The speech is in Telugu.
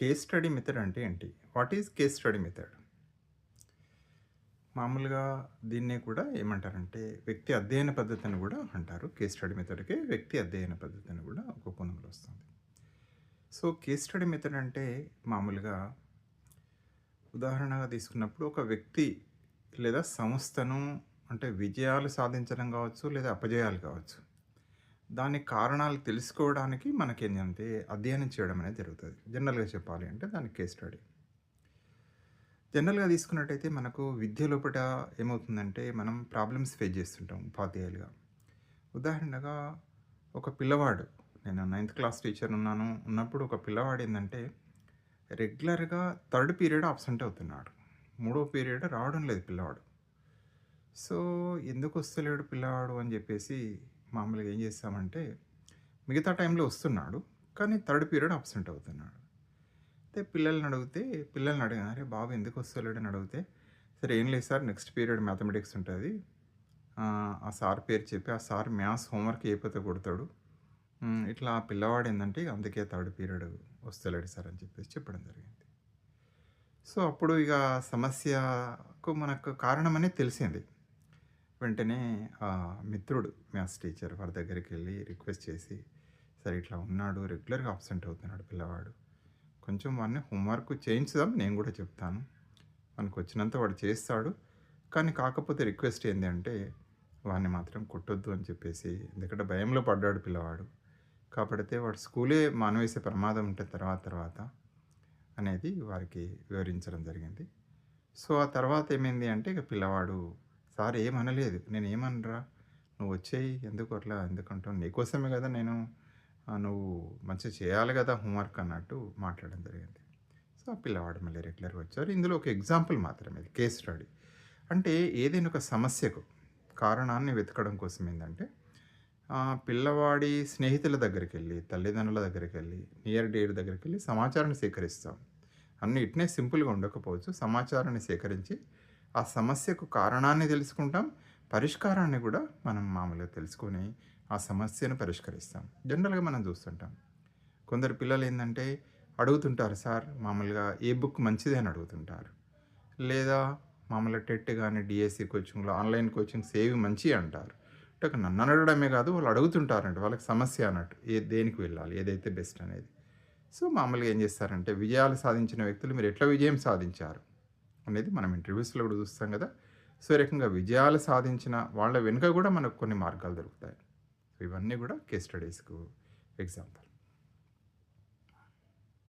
కేస్ స్టడీ మెథడ్ అంటే ఏంటి? What is case study method? మామూలుగా దీన్నే కూడా ఏమంటారంటే వ్యక్తి అధ్యయన పద్ధతిని కూడా అంటారు. కేస్ స్టడీ మెథడ్కే వ్యక్తి అధ్యయన పద్ధతిని కూడా ఒక కోణంలో వస్తుంది. సో కేస్ స్టడీ మెథడ్ అంటే మామూలుగా ఉదాహరణగా తీసుకున్నప్పుడు ఒక వ్యక్తి లేదా సంస్థను అంటే విజయాలు సాధించడం కావచ్చు లేదా అపజయాలు కావచ్చు. దాని కారణాలు తెలుసుకోవడానికి మనకేంటంటే అధ్యయనం చేయడం అనేది జరుగుతుంది. జనరల్గా చెప్పాలి అంటే దాని కేస్ స్టడీ. జనరల్గా తీసుకున్నట్టయితే మనకు విద్య లోపల ఏమవుతుందంటే మనం ప్రాబ్లమ్స్ ఫేస్ చేస్తుంటాం ఉపాధ్యాయులుగా. ఉదాహరణగా ఒక పిల్లవాడు నేను నైన్త్ క్లాస్ టీచర్ ఉన్నాను ఉన్నప్పుడు ఒక పిల్లవాడు ఏంటంటే రెగ్యులర్గా థర్డ్ పీరియడ్ అబ్సెంట్ అవుతున్నాడు. మూడో పీరియడ్ రావడం లేదు పిల్లవాడు. సో ఎందుకు వస్తలేడు పిల్లవాడు అని చెప్పేసి మామూలుగా ఏం చేస్తామంటే మిగతా టైంలో వస్తున్నాడు కానీ థర్డ్ పీరియడ్ అబ్సెంట్ అవుతున్నాడు. అయితే పిల్లల్ని అడిగితే పిల్లల్ని అడిగాను అరే బాబు ఎందుకు వస్తలేడు? అని అడిగితే సరే ఏం లేదు సార్ నెక్స్ట్ పీరియడ్ మ్యాథమెటిక్స్ ఉంటుంది. ఆ, సార్ పేరు చెప్పి ఆ సార్ మ్యాథ్స్ హోంవర్క్ అయిపోతే కొడతాడు. ఇట్లా ఆ పిల్లవాడు ఏంటంటే అందుకే థర్డ్ పీరియడ్ వస్తలేడు సార్ అని చెప్పేసి చెప్పడం జరిగింది. సో అప్పుడు ఇక సమస్యకు మనకు కారణం అనేది తెలిసింది. వెంటనే ఆ మిత్రుడు మ్యాథ్స్ టీచర్ వారి దగ్గరికి వెళ్ళి రిక్వెస్ట్ చేసి సరే ఇట్లా ఉన్నాడు రెగ్యులర్గా అబ్సెంట్ అవుతున్నాడు పిల్లవాడు. కొంచెం వాడిని హోంవర్క్ చేయించుదాం నేను కూడా చెప్తాను. మనకు వచ్చినంత వాడు చేస్తాడు. కానీ కాకపోతే రిక్వెస్ట్ ఏంటంటే అంటే వాడిని మాత్రం కొట్టొద్దు అని చెప్పేసి ఎందుకంటే భయంలో పడ్డాడు పిల్లవాడు. కాబట్టి వాడు స్కూలే మానవేసే ప్రమాదం ఉంటే తర్వాత తర్వాత అనేది వారికి వివరించడం జరిగింది. సో ఆ తర్వాత ఏమైంది అంటే ఇక పిల్లవాడు సార్ ఏమనలేదు నేను ఏమనరా నువ్వు వచ్చేయి ఎందుకు అట్లా ఎందుకంటావు? నీకోసమే కదా నేను నువ్వు మంచిగా చేయాలి కదా హోంవర్క్ అన్నట్టు మాట్లాడడం జరిగింది. సో ఆ పిల్లవాడు మళ్ళీ రెగ్యులర్గా వచ్చారు. ఇందులో ఒక ఎగ్జాంపుల్ మాత్రమే ఇది కేస్ స్టడీ. అంటే ఏదైనా ఒక సమస్యకు కారణాన్ని వెతకడం కోసం ఏంటంటే పిల్లవాడి స్నేహితుల దగ్గరికి వెళ్ళి తల్లిదండ్రుల దగ్గరికి వెళ్ళి నియర్ డేర్ దగ్గరికి వెళ్ళి సమాచారాన్ని సేకరిస్తాం. అన్నీ ఇట్నే సింపుల్గా ఉండకపోవచ్చు. సమాచారాన్ని సేకరించి ఆ సమస్యకు కారణాన్ని తెలుసుకుంటాం పరిష్కారాన్ని కూడా మనం మామూలుగా తెలుసుకొని ఆ సమస్యను పరిష్కరిస్తాం. జనరల్గా మనం చూస్తుంటాం. కొందరు పిల్లలు ఏంటంటే అడుగుతుంటారు సార్ మామూలుగా ఏ బుక్ మంచిది అని అడుగుతుంటారు. లేదా మామూలుగా టెట్ కానీ డిఎస్సి కోచింగ్లో ఆన్లైన్ కోచింగ్స్ ఏవి మంచి అంటారు. అంటే ఒక నన్ను అడగడమే కాదు వాళ్ళు అడుగుతుంటారంట వాళ్ళకి సమస్య అన్నట్టు ఏ దేనికి వెళ్ళాలి ఏదైతే బెస్ట్ అనేది. సో మామూలుగా ఏం చేస్తారంటే విజయాలు సాధించిన వ్యక్తులు మీరు ఎట్లా విజయం సాధించారు? అనేది మనం ఇంటర్వ్యూస్లో కూడా చూస్తాం కదా. సో ఈ రకంగా విజయాలు సాధించిన వాళ్ళ వెనుక కూడా మనకు కొన్ని మార్గాలు దొరుకుతాయి. ఇవన్నీ కూడా కేస్ స్టడీస్కు ఎగ్జాంపుల్